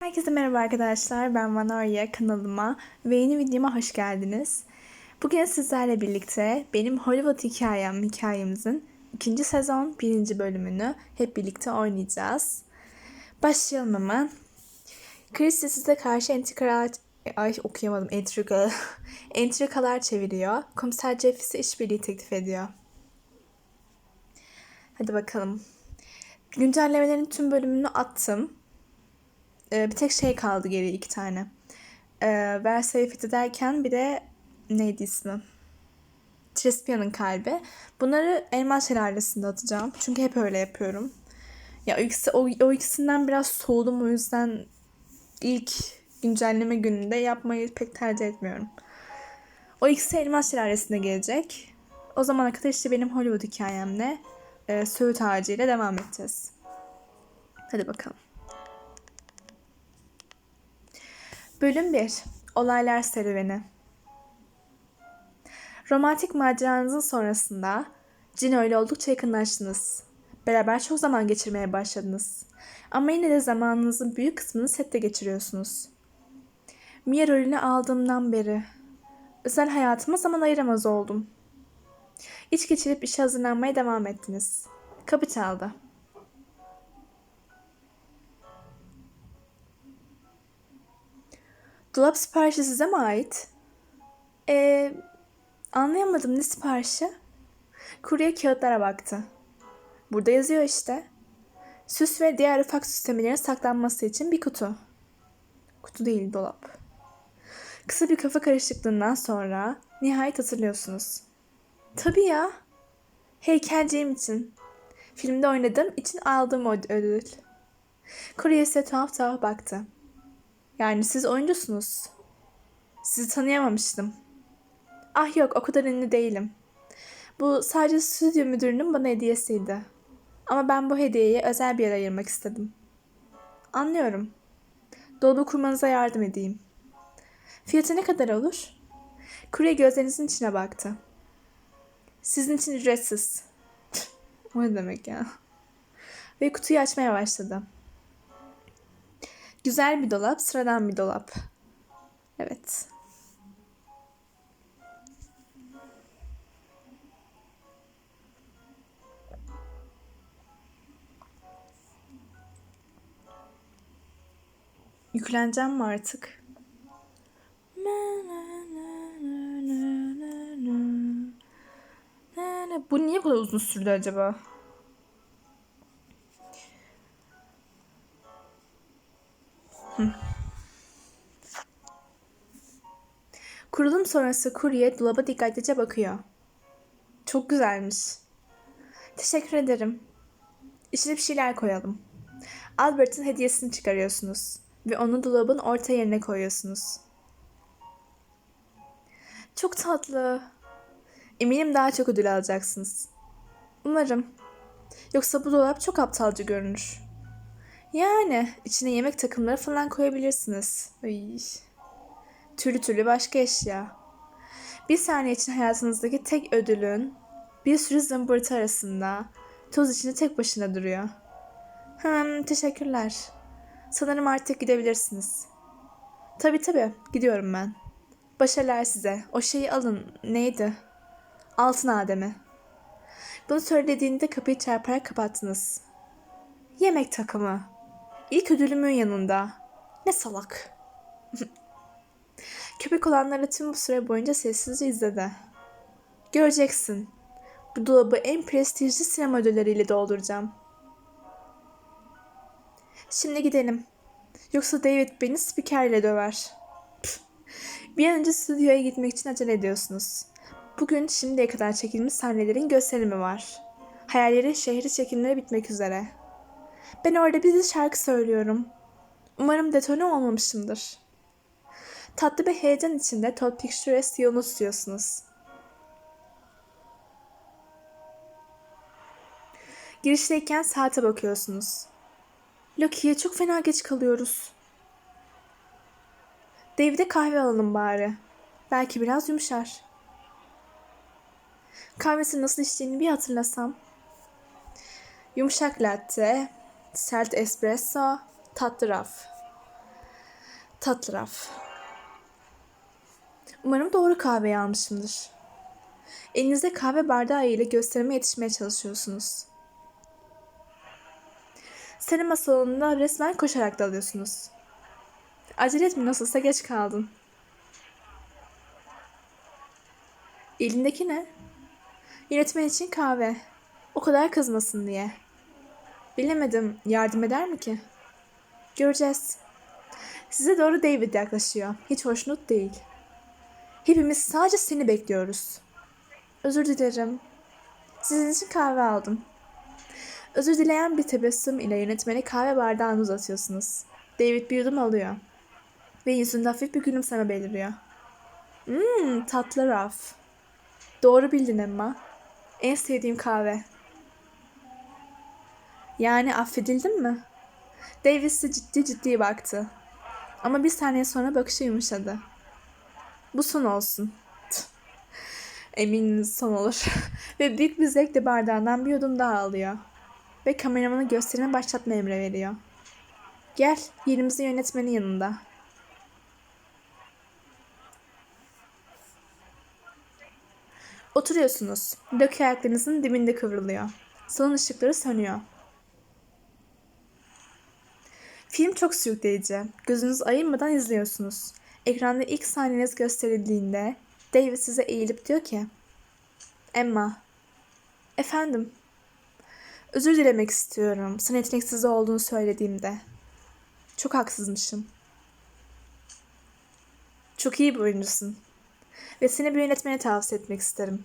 Herkese merhaba arkadaşlar. Ben Vanoria kanalıma ve yeni videoma hoş geldiniz. Bugün sizlerle birlikte benim Hollywood hikayem hikayemizin ikinci sezon birinci bölümünü hep birlikte oynayacağız. Başlayalım hemen. Christie size karşı entrikalar... Ay okuyamadım. Entrika. entrikalar çeviriyor. Komiser Jeff ise işbirliği teklif ediyor. Hadi bakalım. Güncellemelerin tüm bölümünü attım. Ee, bir tek şey kaldı geri iki tane. Ee, Versailles derken bir de neydi ismi? Trespia'nın kalbi. Bunları elmas şelalesinde atacağım. Çünkü hep öyle yapıyorum. Ya o, ikisi, o, o ikisinden biraz soğudum o yüzden ilk güncelleme gününde yapmayı pek tercih etmiyorum. O ikisi elmas şelalesinde gelecek. O zamana kadar işte benim Hollywood hikayemle e, Söğüt Ağacı ile devam edeceğiz. Hadi bakalım. Bölüm 1 Olaylar Serüveni Romantik maceranızın sonrasında Gino ile oldukça yakınlaştınız. Beraber çok zaman geçirmeye başladınız. Ama yine de zamanınızın büyük kısmını sette geçiriyorsunuz. Mia rolünü aldığımdan beri özel hayatıma zaman ayıramaz oldum. İç geçirip işe hazırlanmaya devam ettiniz. Kapı çaldı. Dolap siparişi size mi ait? Ee, anlayamadım ne siparişi? Kurye kağıtlara baktı. Burada yazıyor işte. Süs ve diğer ufak süslemelerin saklanması için bir kutu. Kutu değil dolap. Kısa bir kafa karışıklığından sonra nihayet hatırlıyorsunuz. Tabii ya. Heykelciğim için. Filmde oynadığım için aldığım ödül. Kurye ise tuhaf tuhaf baktı. Yani siz oyuncusunuz. Sizi tanıyamamıştım. Ah yok o kadar ünlü değilim. Bu sadece stüdyo müdürünün bana hediyesiydi. Ama ben bu hediyeyi özel bir yere ayırmak istedim. Anlıyorum. Dolabı kurmanıza yardım edeyim. Fiyatı ne kadar olur? Kurye gözlerinizin içine baktı. Sizin için ücretsiz. o ne demek ya? Ve kutuyu açmaya başladı. Güzel bir dolap, sıradan bir dolap. Evet. Yükleneceğim mi artık? Bu niye bu kadar uzun sürdü acaba? Kurulum sonrası kurye dolaba dikkatlice bakıyor. Çok güzelmiş. Teşekkür ederim. İçine bir şeyler koyalım. Albert'ın hediyesini çıkarıyorsunuz ve onu dolabın orta yerine koyuyorsunuz. Çok tatlı. Eminim daha çok ödül alacaksınız. Umarım. Yoksa bu dolap çok aptalca görünür. Yani içine yemek takımları falan koyabilirsiniz. Ay. Türlü türlü başka eşya. Bir saniye için hayatınızdaki tek ödülün bir sürü zımbırtı arasında toz içinde tek başına duruyor. Hmm, teşekkürler. Sanırım artık gidebilirsiniz. Tabi tabi gidiyorum ben. Başarılar size. O şeyi alın. Neydi? Altın Adem'i. Bunu söylediğinde kapıyı çarparak kapattınız. Yemek takımı. İlk ödülümün yanında. Ne salak. Köpek olanları tüm bu süre boyunca sessizce izledi. Göreceksin. Bu dolabı en prestijli sinema ödülleriyle dolduracağım. Şimdi gidelim. Yoksa David beni spikerle döver. Bir an önce stüdyoya gitmek için acele ediyorsunuz. Bugün şimdiye kadar çekilmiş sahnelerin gösterimi var. Hayallerin şehri çekimleri bitmek üzere. Ben orada bir şarkı söylüyorum. Umarım detone olmamışımdır. Tatlı bir heyecan içinde Todd Pictures yolunu tutuyorsunuz. Girişteyken saate bakıyorsunuz. Loki'ye çok fena geç kalıyoruz. David'e kahve alalım bari. Belki biraz yumuşar. Kahvesi nasıl içtiğini bir hatırlasam. Yumuşak latte, sert espresso, tatlı raf. Tatlı raf. Umarım doğru kahveyi almışımdır. Elinizde kahve bardağı ile gösterime yetişmeye çalışıyorsunuz. Sinema salonunda resmen koşarak dalıyorsunuz. Acele etme nasılsa geç kaldın. Elindeki ne? Yönetmen için kahve. O kadar kızmasın diye. Bilemedim. Yardım eder mi ki? Göreceğiz. Size doğru David yaklaşıyor. Hiç hoşnut değil. Hepimiz sadece seni bekliyoruz. Özür dilerim. Sizin için kahve aldım. Özür dileyen bir tebessüm ile yönetmene kahve bardağını uzatıyorsunuz. David bir yudum alıyor. Ve yüzünde hafif bir gülümseme beliriyor. Mmm tatlı raf. Doğru bildin Emma. En sevdiğim kahve. Yani affedildin mi? Davis de ciddi ciddi baktı. Ama bir saniye sonra bakışı yumuşadı. Bu son olsun. Emininiz son olur. Ve büyük bir zevkle bardağından bir yudum daha alıyor. Ve kameramanı gösterime başlatma emri veriyor. Gel, yerimizin yönetmenin yanında. Oturuyorsunuz. Dök ayaklarınızın dibinde kıvrılıyor. Salon ışıkları sönüyor. Film çok sürükleyici. Gözünüz ayırmadan izliyorsunuz. Ekranda ilk sahneniz gösterildiğinde David size eğilip diyor ki Emma, efendim, özür dilemek istiyorum sana yeteneksiz olduğunu söylediğimde. Çok haksızmışım. Çok iyi bir oyuncusun. Ve seni bir yönetmene tavsiye etmek isterim.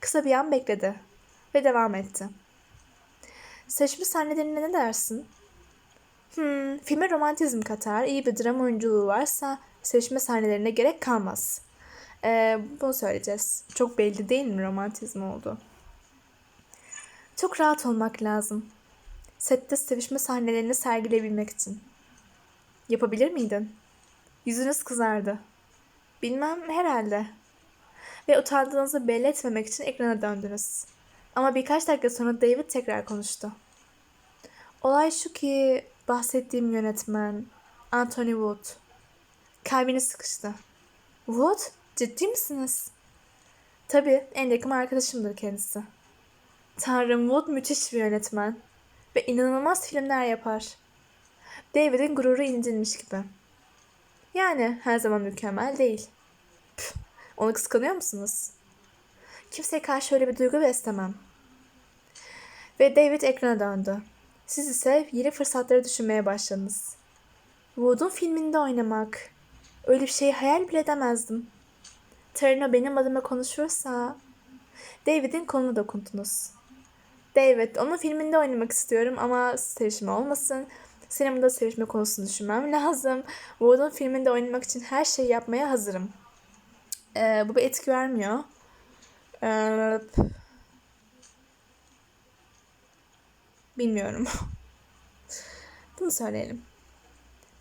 Kısa bir an bekledi ve devam etti. Seçmiş sahnelerine ne dersin? Hmm, filme romantizm katar, iyi bir drama oyunculuğu varsa seçme sahnelerine gerek kalmaz. Ee, bunu söyleyeceğiz. Çok belli değil mi romantizm oldu? Çok rahat olmak lazım. Sette sevişme sahnelerini sergileyebilmek için. Yapabilir miydin? Yüzünüz kızardı. Bilmem herhalde. Ve utandığınızı belli etmemek için ekrana döndünüz. Ama birkaç dakika sonra David tekrar konuştu. Olay şu ki bahsettiğim yönetmen Anthony Wood. Kalbini sıkıştı. Wood? Ciddi misiniz? Tabii en yakın arkadaşımdır kendisi. Tanrım Wood müthiş bir yönetmen. Ve inanılmaz filmler yapar. David'in gururu incinmiş gibi. Yani her zaman mükemmel değil. Püh, onu kıskanıyor musunuz? Kimseye karşı öyle bir duygu beslemem. Ve David ekrana döndü. Siz ise yeni fırsatları düşünmeye başladınız. Wood'un filminde oynamak. Öyle bir şeyi hayal bile edemezdim. Tarino benim adıma konuşursa... David'in koluna dokundunuz. David, onun filminde oynamak istiyorum ama sevişme olmasın. Sinemada sevişme konusunu düşünmem lazım. Wood'un filminde oynamak için her şeyi yapmaya hazırım. Ee, bu bir etki vermiyor. Ee, bilmiyorum. Bunu söyleyelim.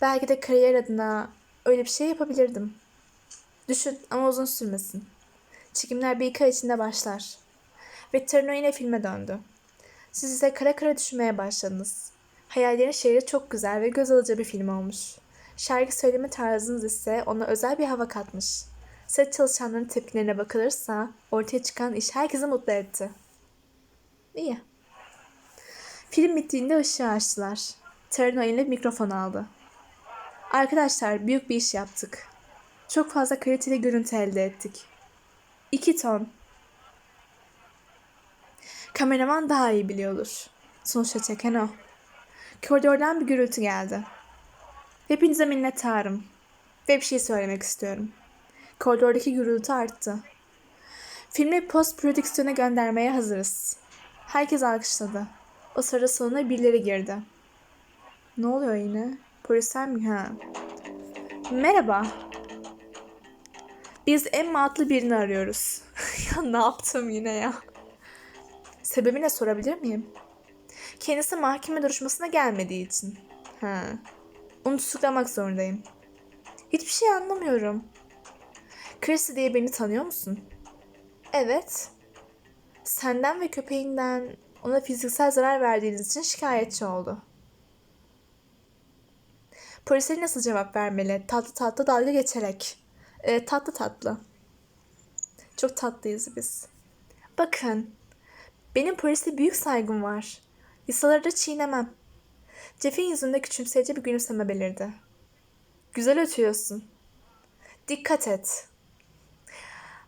Belki de kariyer adına öyle bir şey yapabilirdim. Düşün ama uzun sürmesin. Çekimler bir iki ay içinde başlar. Ve Tarino yine filme döndü. Siz ise kara kara düşünmeye başladınız. Hayallerin şehri çok güzel ve göz alıcı bir film olmuş. Şarkı söyleme tarzınız ise ona özel bir hava katmış. Set çalışanların tepkilerine bakılırsa ortaya çıkan iş herkesi mutlu etti. İyi. Film bittiğinde ışığı açtılar. Tarino eline mikrofon aldı. Arkadaşlar büyük bir iş yaptık. Çok fazla kaliteli görüntü elde ettik. İki ton. Kameraman daha iyi biliyordur. Sonuçta çeken o. Koridordan bir gürültü geldi. Hepinize minnettarım. Ve bir şey söylemek istiyorum. Koridordaki gürültü arttı. Filmi post prodüksiyona göndermeye hazırız. Herkes alkışladı. O sırada salona birileri girdi. Ne oluyor yine? Polisler mi? Ha. Merhaba. Biz Emma adlı birini arıyoruz. ya ne yaptım yine ya? Sebebi ne sorabilir miyim? Kendisi mahkeme duruşmasına gelmediği için. Ha. Onu tutuklamak zorundayım. Hiçbir şey anlamıyorum. Chrissy diye birini tanıyor musun? Evet. Senden ve köpeğinden ona fiziksel zarar verdiğiniz için şikayetçi oldu. Polise nasıl cevap vermeli? Tatlı tatlı dalga geçerek. Ee, tatlı tatlı. Çok tatlıyız biz. Bakın, benim polise büyük saygım var. Yasaları da çiğnemem. Jeff'in yüzünde küçümseyici bir gülümseme belirdi. Güzel ötüyorsun. Dikkat et.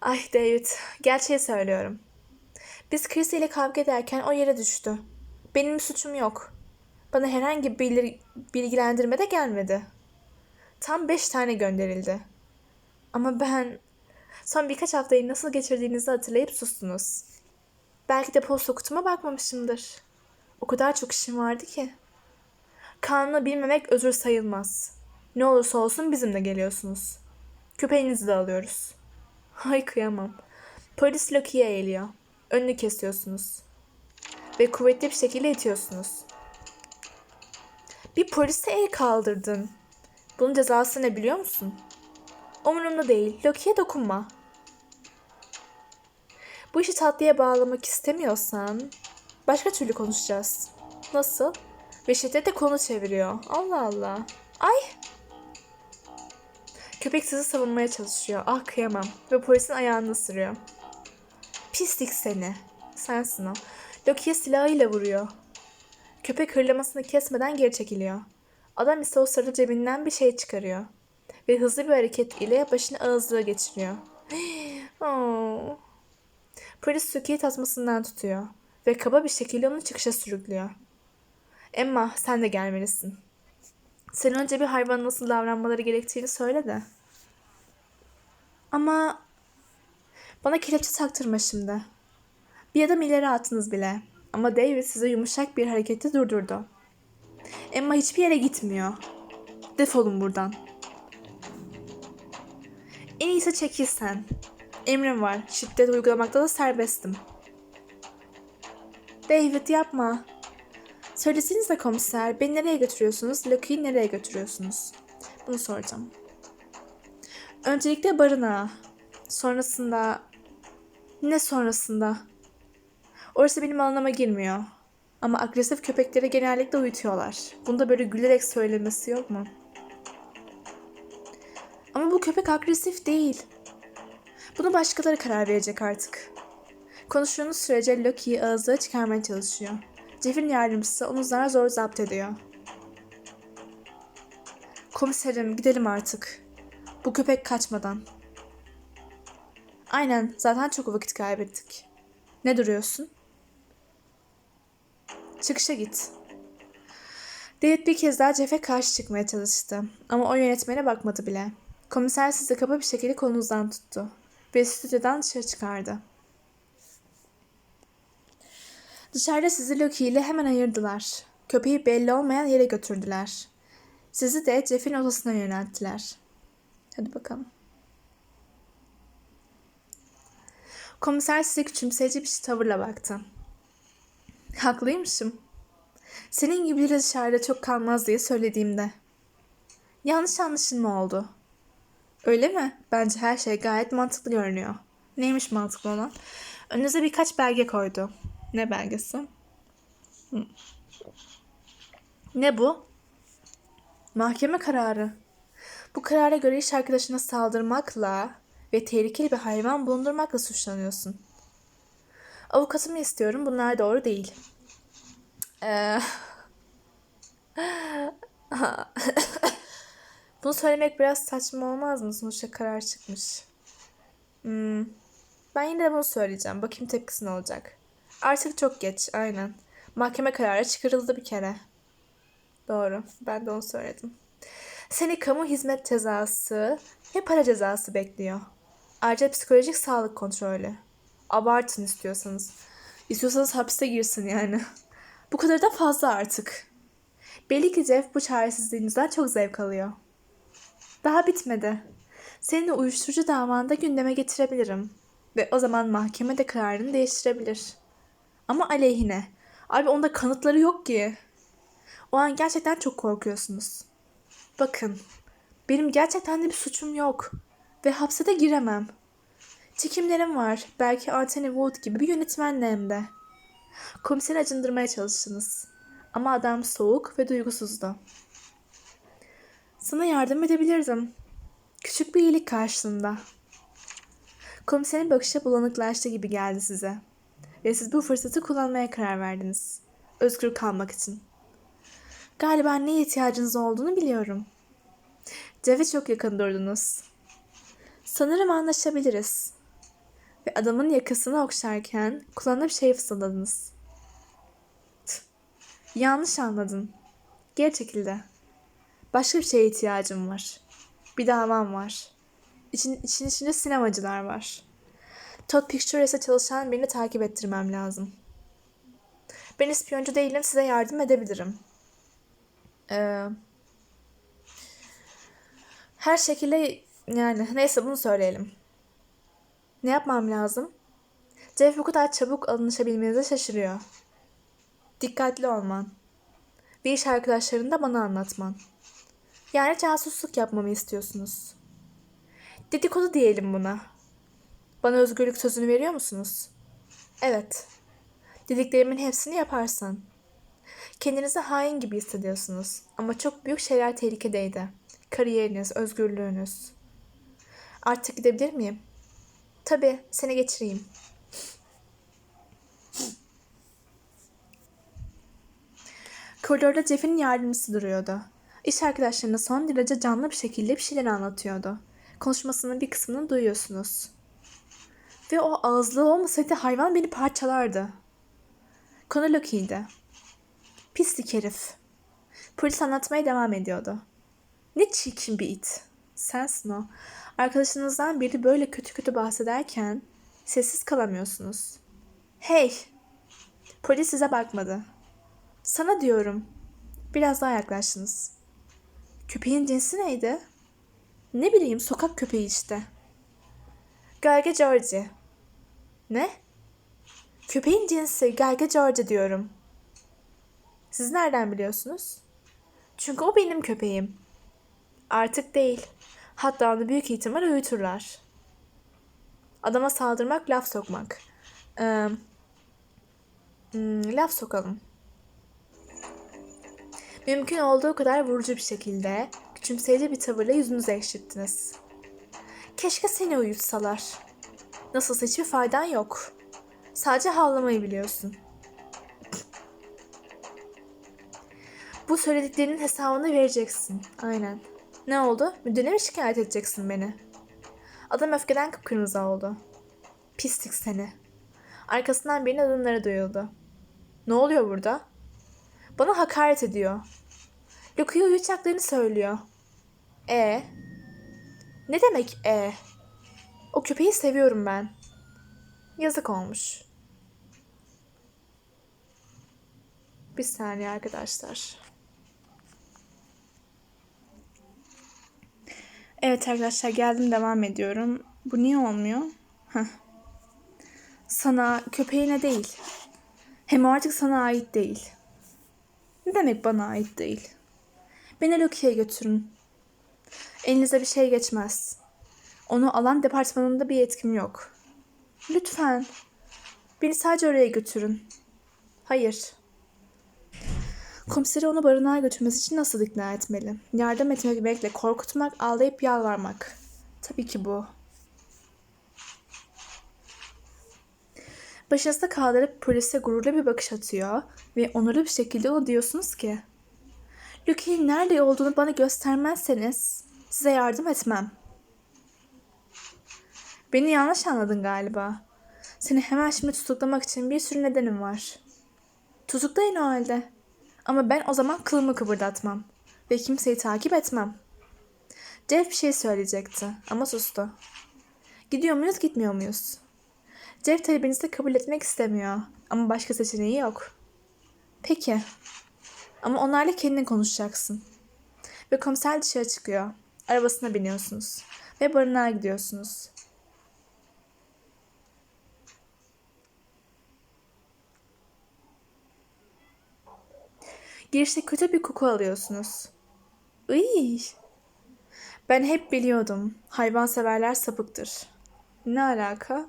Ay David, gerçeği söylüyorum. Biz Chris ile kavga ederken o yere düştü. Benim suçum yok. Bana herhangi bir bilgilendirme de gelmedi. Tam beş tane gönderildi. Ama ben son birkaç haftayı nasıl geçirdiğinizi hatırlayıp sustunuz. Belki de posta kutuma bakmamışımdır. O kadar çok işim vardı ki. Kanunu bilmemek özür sayılmaz. Ne olursa olsun bizimle geliyorsunuz. Köpeğinizi de alıyoruz. Ay kıyamam. Polis Loki'ye eğiliyor. Önünü kesiyorsunuz. Ve kuvvetli bir şekilde itiyorsunuz. Bir polise el kaldırdın. Bunun cezası ne biliyor musun? Umurumda değil. Loki'ye dokunma. Bu işi tatlıya bağlamak istemiyorsan başka türlü konuşacağız. Nasıl? Ve şiddetle konu çeviriyor. Allah Allah. Ay! Köpek sizi savunmaya çalışıyor. Ah kıyamam. Ve polisin ayağını ısırıyor. Pislik seni. Sensin o. Loki'ye silahıyla vuruyor. Köpek hırlamasını kesmeden geri çekiliyor. Adam ise o sırada cebinden bir şey çıkarıyor. Ve hızlı bir hareket ile başını ağızlığa geçiriyor. Oh. Polis Suki'yi tasmasından tutuyor. Ve kaba bir şekilde onu çıkışa sürüklüyor. Emma sen de gelmelisin. Sen önce bir hayvan nasıl davranmaları gerektiğini söyle de. Ama bana kelepçe taktırma şimdi. Bir adım ileri attınız bile. Ama David size yumuşak bir hareketi durdurdu. Emma hiçbir yere gitmiyor. Defolun buradan. En iyisi çekil. Emrim var. Şiddet uygulamakta da serbestim. David yapma. Söylesenize komiser. Beni nereye götürüyorsunuz? Lucky'yi nereye götürüyorsunuz? Bunu soracağım. Öncelikle barınağa. Sonrasında... Ne sonrasında? Orası benim alanıma girmiyor. Ama agresif köpekleri genellikle uyutuyorlar. Bunu da böyle gülerek söylemesi yok mu? Ama bu köpek agresif değil. Bunu başkaları karar verecek artık. Konuştuğunuz sürece Loki'yi ağızlığa çıkarmaya çalışıyor. Jeff'in yardımcısı onu zar zor zapt ediyor. Komiserim gidelim artık. Bu köpek kaçmadan. Aynen zaten çok vakit kaybettik. Ne duruyorsun? Çıkışa git. David bir kez daha Jeff'e karşı çıkmaya çalıştı. Ama o yönetmene bakmadı bile. Komiser sizi kaba bir şekilde kolunuzdan tuttu. Ve stüdyodan dışarı çıkardı. Dışarıda sizi Loki ile hemen ayırdılar. Köpeği belli olmayan yere götürdüler. Sizi de Jeff'in odasına yönelttiler. Hadi bakalım. Komiser size küçümseyici bir tavırla baktı. Haklıymışım. Senin gibileri dışarıda çok kalmaz diye söylediğimde. Yanlış anlaşılma oldu. Öyle mi? Bence her şey gayet mantıklı görünüyor. Neymiş mantıklı olan? Önünüze birkaç belge koydu. Ne belgesi? Ne bu? Mahkeme kararı. Bu karara göre iş arkadaşına saldırmakla ve tehlikeli bir hayvan bulundurmakla suçlanıyorsun. Avukatımı istiyorum. Bunlar doğru değil. Ee... Bunu söylemek biraz saçma olmaz mı? Sonuçta karar çıkmış. Hmm. Ben yine de bunu söyleyeceğim. Bakayım tepkisi ne olacak. Artık çok geç. Aynen. Mahkeme kararı çıkarıldı bir kere. Doğru. Ben de onu söyledim. Seni kamu hizmet cezası ve para cezası bekliyor. Ayrıca psikolojik sağlık kontrolü. Abartın istiyorsanız. İstiyorsanız hapse girsin yani. Bu kadar da fazla artık. Belli ki Jeff bu çaresizliğinizden çok zevk alıyor. Daha bitmedi. Seni uyuşturucu davanda gündeme getirebilirim. Ve o zaman mahkeme de kararını değiştirebilir. Ama aleyhine. Abi onda kanıtları yok ki. O an gerçekten çok korkuyorsunuz. Bakın. Benim gerçekten de bir suçum yok. Ve hapse de giremem. Çekimlerim var. Belki Anthony Wood gibi bir yönetmenle hem de. Komiseri acındırmaya çalıştınız. Ama adam soğuk ve duygusuzdu. Sana yardım edebilirdim. Küçük bir iyilik karşılığında. Komiserin bakışı bulanıklaştı gibi geldi size. Ve siz bu fırsatı kullanmaya karar verdiniz. Özgür kalmak için. Galiba neye ihtiyacınız olduğunu biliyorum. Cev'e çok yakın durdunuz. Sanırım anlaşabiliriz. Ve adamın yakasını okşarken kulağına bir şey fısıldadınız. Yanlış anladın. Geri çekildi. Başka bir şeye ihtiyacım var. Bir davam var. İçin, için içinde sinemacılar var. Todd Pictures'e çalışan birini takip ettirmem lazım. Ben ispiyoncu değilim, size yardım edebilirim. Ee, her şekilde yani neyse bunu söyleyelim. Ne yapmam lazım? Jeff bu kadar çabuk alınışabilmenize şaşırıyor. Dikkatli olman. Bir iş arkadaşlarını da bana anlatman. Yani casusluk yapmamı istiyorsunuz. Dedikodu diyelim buna. Bana özgürlük sözünü veriyor musunuz? Evet. Dediklerimin hepsini yaparsan. Kendinizi hain gibi hissediyorsunuz. Ama çok büyük şeyler tehlikedeydi. Kariyeriniz, özgürlüğünüz. Artık gidebilir miyim? Tabii, seni geçireyim. Koridorda Jeff'in yardımcısı duruyordu. İş arkadaşlarına son derece canlı bir şekilde bir şeyler anlatıyordu. Konuşmasının bir kısmını duyuyorsunuz. Ve o ağızlığı olmasaydı hayvan beni parçalardı. Konu Loki'ydi. Pislik herif. Polis anlatmaya devam ediyordu. Ne çirkin bir it. Sensin o. Arkadaşınızdan biri böyle kötü kötü bahsederken sessiz kalamıyorsunuz. Hey! Polis size bakmadı. Sana diyorum. Biraz daha yaklaştınız. Köpeğin cinsi neydi? Ne bileyim sokak köpeği işte. Gölge Georgie. Ne? Köpeğin cinsi Gölge Georgie diyorum. Siz nereden biliyorsunuz? Çünkü o benim köpeğim. Artık değil. Hatta onu büyük ihtimal uyuturlar. Adama saldırmak, laf sokmak. Ee, hmm, laf sokalım. Mümkün olduğu kadar vurucu bir şekilde, küçümseyici bir tavırla yüzünüzü ekşittiniz. Keşke seni uyutsalar. Nasılsa hiçbir faydan yok. Sadece havlamayı biliyorsun. Bu söylediklerinin hesabını vereceksin. Aynen. Ne oldu? Müdüre mi şikayet edeceksin beni? Adam öfkeden kıpkırmızı oldu. Pislik seni. Arkasından birinin adımları duyuldu. Ne oluyor burada? Bana hakaret ediyor. Luke'yu uyutacaklarını söylüyor. E Ne demek e? O köpeği seviyorum ben. Yazık olmuş. Bir saniye arkadaşlar. Evet arkadaşlar geldim devam ediyorum. Bu niye olmuyor? Heh. Sana köpeğine değil. Hem artık sana ait değil. Ne demek bana ait değil? Beni Loki'ye götürün. Elinize bir şey geçmez. Onu alan departmanında bir yetkim yok. Lütfen. Beni sadece oraya götürün. Hayır. Komiseri onu barınağa götürmesi için nasıl ikna etmeli? Yardım etmekle korkutmak, ağlayıp yalvarmak. Tabii ki bu. Başınızda kaldırıp polise gururlu bir bakış atıyor ve onurlu bir şekilde ona diyorsunuz ki Lucky'nin nerede olduğunu bana göstermezseniz size yardım etmem. Beni yanlış anladın galiba. Seni hemen şimdi tutuklamak için bir sürü nedenim var. Tutuklayın o halde. Ama ben o zaman kılımı kıpırdatmam. Ve kimseyi takip etmem. Jeff bir şey söyleyecekti ama sustu. Gidiyor muyuz gitmiyor muyuz? Jeff talebinizi kabul etmek istemiyor. Ama başka seçeneği yok. Peki. Ama onlarla kendin konuşacaksın. Ve komiser dışarı çıkıyor. Arabasına biniyorsunuz. Ve barınağa gidiyorsunuz. Girişte kötü bir koku alıyorsunuz. Iy. Ben hep biliyordum. Hayvanseverler sapıktır. Ne alaka?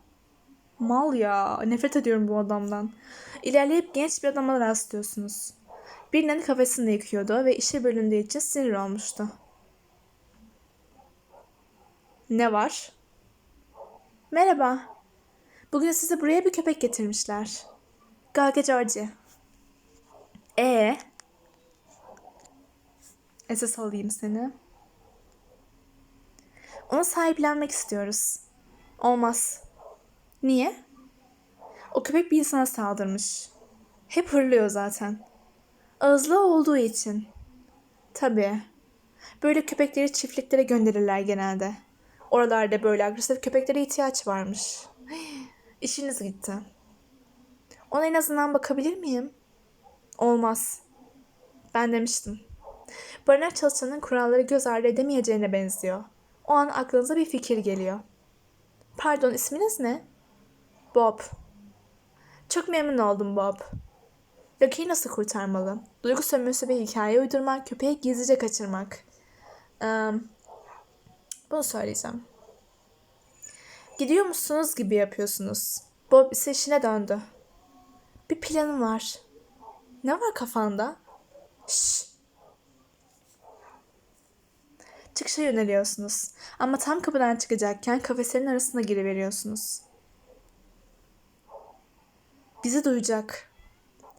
Mal ya. Nefret ediyorum bu adamdan. İlerleyip genç bir adama rastlıyorsunuz. Birinin kafesini yıkıyordu ve işe bölündüğü için sinir olmuştu. Ne var? Merhaba. Bugün size buraya bir köpek getirmişler. Gage Georgie. E Esas alayım seni. Onu sahiplenmek istiyoruz. Olmaz. Niye? O köpek bir insana saldırmış. Hep hırlıyor zaten. Ağızlı olduğu için. Tabii. Böyle köpekleri çiftliklere gönderirler genelde. Oralarda böyle agresif köpeklere ihtiyaç varmış. İşiniz gitti. Ona en azından bakabilir miyim? Olmaz. Ben demiştim. Barınak çalışanın kuralları göz ardı edemeyeceğine benziyor. O an aklınıza bir fikir geliyor. Pardon isminiz ne? Bob. Çok memnun oldum Bob. Lucky'yi nasıl kurtarmalı? Duygu sömürüsü ve hikaye uydurmak, köpeği gizlice kaçırmak. Ee, bunu söyleyeceğim. Gidiyor musunuz gibi yapıyorsunuz. Bob ise işine döndü. Bir planım var. Ne var kafanda? Şşş. Çıkışa yöneliyorsunuz. Ama tam kapıdan çıkacakken kafeslerin arasına giriveriyorsunuz. Bizi duyacak.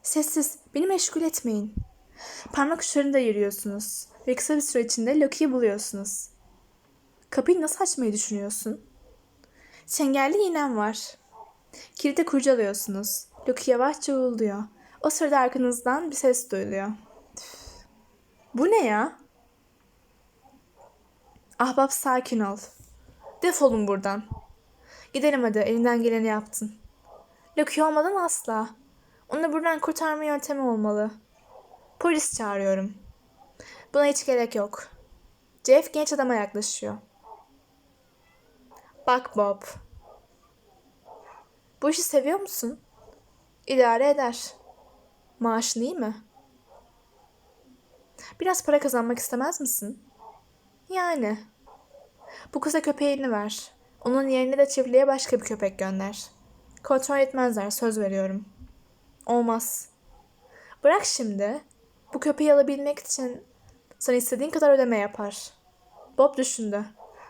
Sessiz, beni meşgul etmeyin. Parmak uçlarında yürüyorsunuz ve kısa bir süre içinde Loki'yi buluyorsunuz. Kapıyı nasıl açmayı düşünüyorsun? Çengelli iğnem var. Kilidi kurcalıyorsunuz. Loki yavaşça uğulduyor. O sırada arkanızdan bir ses duyuluyor. Bu ne ya? Ahbap sakin ol. Defolun buradan. Gidelim hadi elinden geleni yaptın. Loki olmadan asla. Onu buradan kurtarma yöntemi olmalı. Polis çağırıyorum. Buna hiç gerek yok. Jeff genç adama yaklaşıyor. Bak Bob. Bu işi seviyor musun? İdare eder. Maaşın iyi mi? Biraz para kazanmak istemez misin? Yani. Bu kıza köpeğini ver. Onun yerine de çiftliğe başka bir köpek gönder. Kontrol etmezler söz veriyorum. Olmaz. Bırak şimdi. Bu köpeği alabilmek için sana istediğin kadar ödeme yapar. Bob düşündü.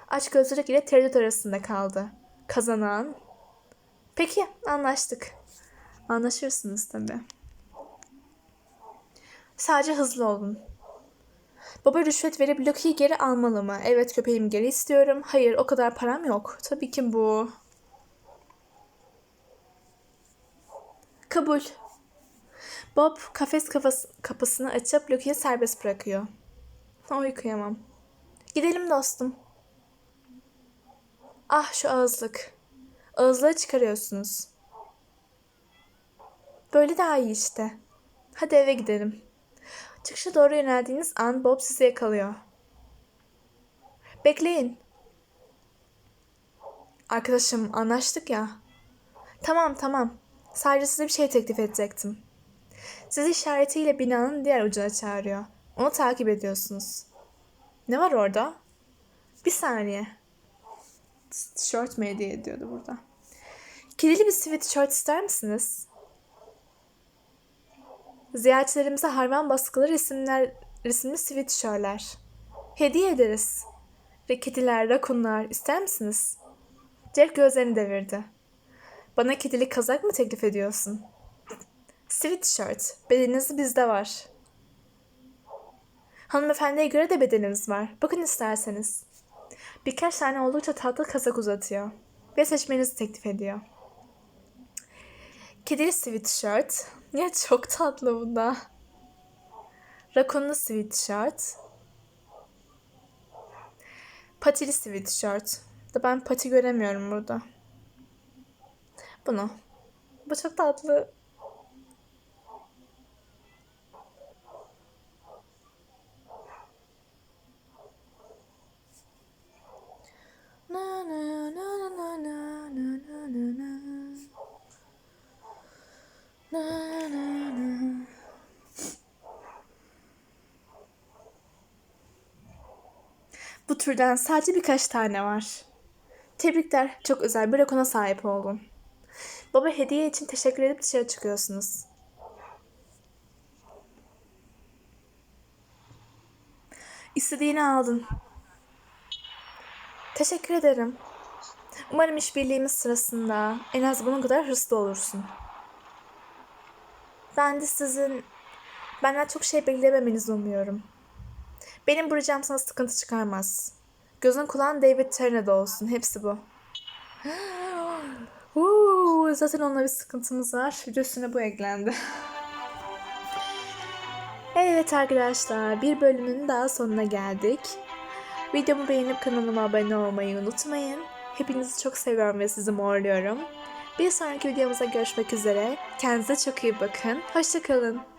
Aç gözlülük ile tereddüt arasında kaldı. Kazanan. Peki anlaştık. Anlaşırsınız tabii. Sadece hızlı olun. Baba rüşvet verip Lucky'yi geri almalı mı? Evet köpeğimi geri istiyorum. Hayır o kadar param yok. Tabii ki bu. Kabul. Bob kafes kafası, kapısını açıp Lucky'yi serbest bırakıyor. Oy kıyamam. Gidelim dostum. Ah şu ağızlık. Ağızlığı çıkarıyorsunuz. Böyle daha iyi işte. Hadi eve gidelim. Çıkışa doğru yöneldiğiniz an Bob sizi yakalıyor. Bekleyin. Arkadaşım anlaştık ya. Tamam tamam. Sadece size bir şey teklif edecektim. Sizi işaretiyle binanın diğer ucuna çağırıyor. Onu takip ediyorsunuz. Ne var orada? Bir saniye. Tişört mi hediye ediyordu burada? Kirili bir sweatshirt ister misiniz? Ziyaretçilerimize hayvan baskılı resimler, resimli sweatshirtler. Hediye ederiz. Ve kediler, rakunlar ister misiniz? Jack gözlerini devirdi. Bana kedili kazak mı teklif ediyorsun? Sweatshirt. Bedeniniz bizde var. Hanımefendiye göre de bedenimiz var. Bakın isterseniz. Birkaç tane oldukça tatlı kazak uzatıyor. Ve seçmenizi teklif ediyor. Kedili sweatshirt. Ya çok tatlı bu da. Rakonlu sweatshirt. Patili sweatshirt. Da ben pati göremiyorum burada. Bunu. Bu çok tatlı. Na na na na na. Na na na. Bu türden sadece birkaç tane var. Tebrikler, çok özel bir rakona sahip oldun. Baba hediye için teşekkür edip dışarı çıkıyorsunuz. İstediğini aldın. Teşekkür ederim. Umarım işbirliğimiz sırasında en az bunun kadar hırslı olursun. Ben de sizin benden çok şey beklememenizi umuyorum. Benim bu sana sıkıntı çıkarmaz. Gözün kulağın David Tyrna'da olsun. Hepsi bu. Uuu, zaten onunla bir sıkıntımız var. Bir üstüne bu eklendi. Evet arkadaşlar bir bölümün daha sonuna geldik. Videomu beğenip kanalıma abone olmayı unutmayın. Hepinizi çok seviyorum ve sizi morluyorum. Bir sonraki videomuzda görüşmek üzere. Kendinize çok iyi bakın. Hoşçakalın.